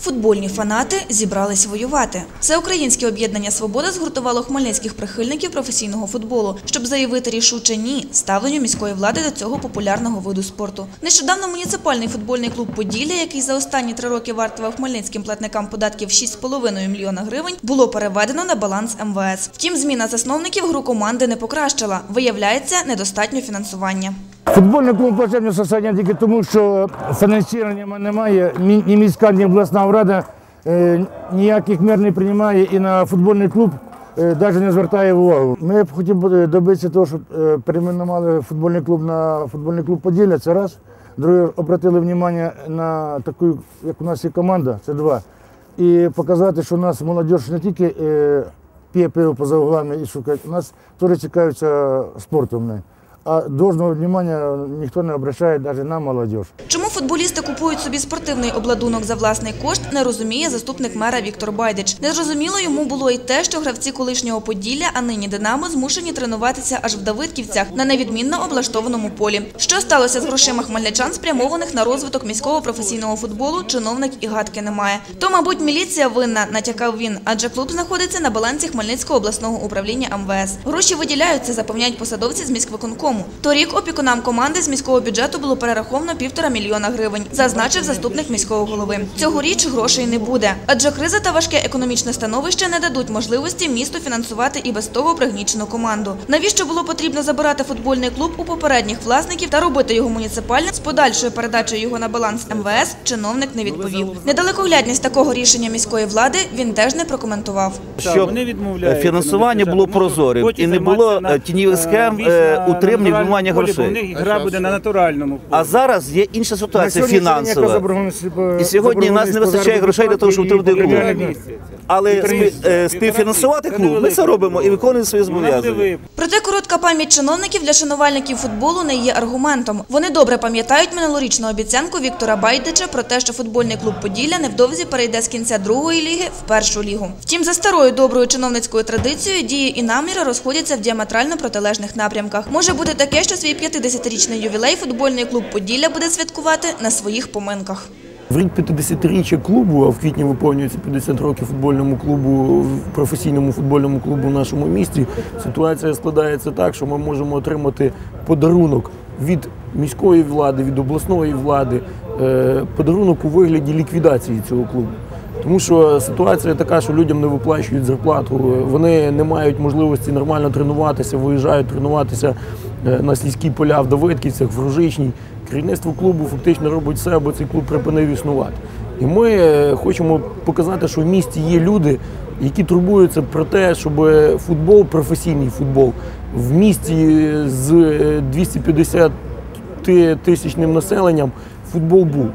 Футбольні фанати зібрались воювати. Всеукраїнське об'єднання «Свобода» згуртувало хмельницьких прихильників професійного футболу, щоб заявити рішуче «ні» ставленню міської влади до цього популярного виду спорту. Нещодавно муніципальний футбольний клуб «Поділля», який за останні три роки вартував хмельницьким платникам податків 6,5 мільйона гривень, було переведено на баланс МВС. Втім, зміна засновників гру команди не покращила. Виявляється, недостатньо фінансування. Футбольний клуб в плачевному тільки тому, що фінансування немає, ні міська, ні обласна рада е, ніяких мер не приймає і на футбольний клуб навіть не звертає увагу. Ми б хотіли добитися того, щоб е, перейменували футбольний клуб на футбольний клуб Поділля, це раз. Друге, обратили увагу на таку, як у нас є команда, це два. І показати, що у нас молодь не тільки е, п'є пиво поза углами і шукає, у нас теж цікавиться спортом. А должного внимания ніхто не обращає навіть на молодежь. Чому футболісти купують собі спортивний обладунок за власний кошт, не розуміє заступник мера Віктор Байдич. Незрозуміло йому було й те, що гравці колишнього Поділля, а нині Динамо, змушені тренуватися аж в Давидківцях на невідмінно облаштованому полі. Що сталося з грошима хмельничан, спрямованих на розвиток міського професійного футболу, чиновник і гадки не має. То, мабуть, міліція винна, натякав він, адже клуб знаходиться на балансі Хмельницького обласного управління МВС. Гроші виділяються, запевняють посадовці з міськвиконкому. Торік опікунам команди з міського бюджету було перераховано півтора мільйона гривень, зазначив заступник міського голови. Цьогоріч грошей не буде, адже криза та важке економічне становище не дадуть можливості місту фінансувати і без того пригнічену команду. Навіщо було потрібно забирати футбольний клуб у попередніх власників та робити його муніципальним з подальшою передачею його на баланс МВС? Чиновник не відповів. Недалекоглядність такого рішення міської влади він теж не прокоментував. щоб вони відмовляються фінансування було прозорим і не було е, тіньових схем е, утримання і вимагання грошей. У них гра буде на натуральному полі. А зараз є інша ситуація фінансова. І І сьогодні нас не вистачає грошей для того, щоб утримати клуб. Але е, співфінансувати клуб ми це робимо і виконуємо свої зобов'язання. Проте коротка пам'ять чиновників для шанувальників футболу не є аргументом. Вони добре пам'ятають минулорічну обіцянку Віктора Байдича про те, що футбольний клуб Поділля невдовзі перейде з кінця другої ліги в першу лігу. Втім, за старою доброю чиновницькою традицією дії і наміри розходяться в діаметрально протилежних напрямках. Може бути таке, що свій 50-річний ювілей футбольний клуб Поділля буде святкувати на своїх поминках. В рік 50-річчя клубу, а в квітні виповнюється 50 років футбольному клубу, професійному футбольному клубу в нашому місті. Ситуація складається так, що ми можемо отримати подарунок від міської влади, від обласної влади, е, подарунок у вигляді ліквідації цього клубу. Тому що ситуація така, що людям не виплачують зарплату, вони не мають можливості нормально тренуватися, виїжджають тренуватися на сільські поля в Давидківцях, в Ружичній. Керівництво клубу фактично робить все, аби цей клуб припинив існувати. І ми е, хочемо показати, що в місті є люди, які турбуються про те, щоб футбол, професійний футбол, в місті з е, 250 тисячним населенням футбол був.